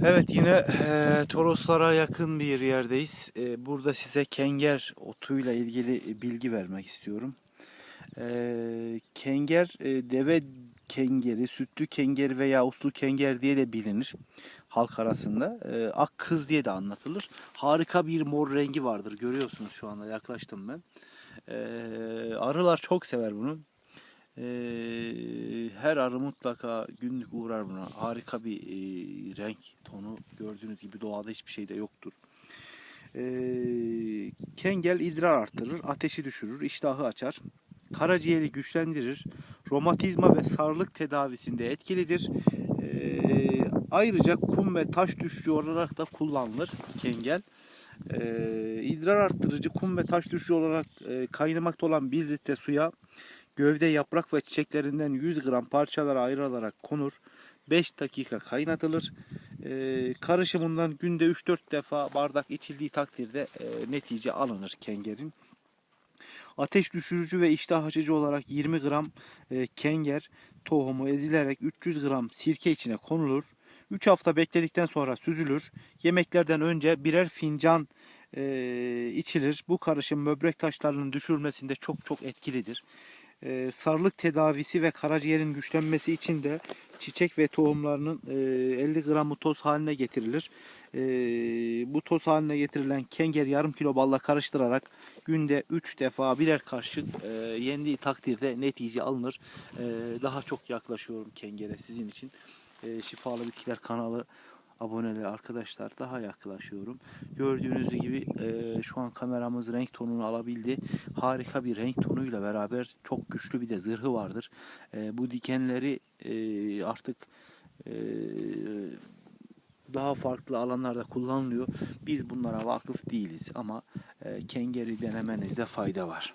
Evet yine e, Toroslara yakın bir yerdeyiz. E, burada size kenger otuyla ilgili bilgi vermek istiyorum. E, kenger e, deve kengeri, sütlü kenger veya uslu kenger diye de bilinir halk arasında. E, ak kız diye de anlatılır. Harika bir mor rengi vardır. Görüyorsunuz şu anda yaklaştım ben. E, arılar çok sever bunu. E, her arı mutlaka günlük uğrar buna. Harika bir e, renk tonu. Gördüğünüz gibi doğada hiçbir şeyde yoktur. E, kengel idrar arttırır, ateşi düşürür, iştahı açar. Karaciğeri güçlendirir. Romatizma ve sarılık tedavisinde etkilidir. E, ayrıca kum ve taş düşücü olarak da kullanılır kengel. E, idrar arttırıcı kum ve taş düşücü olarak e, kaynamakta olan 1 litre suya Gövde, yaprak ve çiçeklerinden 100 gram parçalara ayrılarak konur. 5 dakika kaynatılır. Ee, karışımından günde 3-4 defa bardak içildiği takdirde e, netice alınır kengerin. Ateş düşürücü ve iştah açıcı olarak 20 gram e, kenger tohumu ezilerek 300 gram sirke içine konulur. 3 hafta bekledikten sonra süzülür. Yemeklerden önce birer fincan e, içilir. Bu karışım böbrek taşlarının düşürmesinde çok çok etkilidir. E, sarılık tedavisi ve karaciğerin güçlenmesi için de çiçek ve tohumlarının e, 50 gramı toz haline getirilir. E, bu toz haline getirilen kenger yarım kilo balla karıştırarak günde 3 defa birer kaşık e, yendiği takdirde netice alınır. E, daha çok yaklaşıyorum kengere sizin için. E, Şifalı Bitkiler kanalı aboneli arkadaşlar daha yaklaşıyorum. Gördüğünüz gibi e, şu an kameramız renk tonunu alabildi. Harika bir renk tonuyla beraber çok güçlü bir de zırhı vardır. E, bu dikenleri e, artık e, daha farklı alanlarda kullanılıyor. Biz bunlara vakıf değiliz ama e, kengeri denemenizde fayda var.